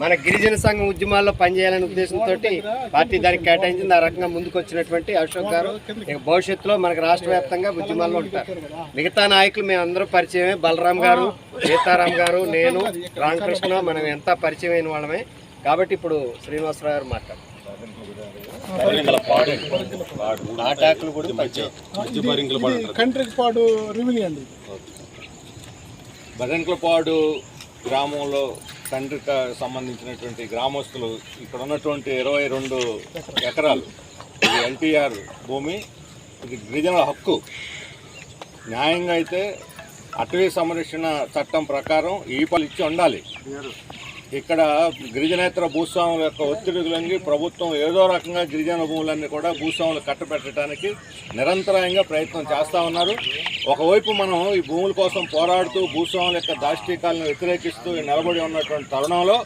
మన గిరిజన సంఘం ఉద్యమాల్లో పనిచేయాలనే ఉద్దేశంతో పార్టీ దానికి కేటాయించింది. ఆ రకంగా ముందుకు వచ్చినటువంటి అశోక్ గారు. ఇక భవిష్యత్తులో మనకు రాష్ట్ర వ్యాప్తంగా ఉద్యమాల్లో ఉంటారు. మిగతా నాయకులు మేము అందరూ పరిచయమే. బలరాం గారు సీతారాం గారు నేను రామకృష్ణ మనం ఎంత పరిచయమైన వాళ్ళమే. కాబట్టి ఇప్పుడు శ్రీనివాసరావు గారు మాట్లాడు. నాటాకులు కూడా పరిచయం కంట్రీకి పాటు రెవెన్యూ అండి బదంకులపాడు గ్రామంలో తండ్రికి సంబంధించినటువంటి గ్రామస్తులు ఇక్కడ ఉన్నటువంటి ఇరవై రెండు ఎకరాలు. ఇది ఎన్టీఆర్ భూమి. ఇది గిరిజనుల హక్కు. న్యాయంగా అయితే అటవీ సంరక్షణ చట్టం ప్రకారం ఈపలు ఇచ్చి ఉండాలి. ఇక్కడ గిరిజనేతర భూస్వాముల యొక్క ఒత్తిడికి లొంగి ప్రభుత్వం ఏదో రకంగా గిరిజన భూములన్నీ కూడా భూస్వాములు కట్టబెట్టడానికి నిరంతరాయంగా ప్రయత్నం చేస్తూ ఉన్నారు. ఒకవైపు మనం ఈ భూముల కోసం పోరాడుతూ భూస్వాముల యొక్క దాష్టీకాలను వ్యతిరేకిస్తూ నిలబడి ఉన్నటువంటి తరుణంలో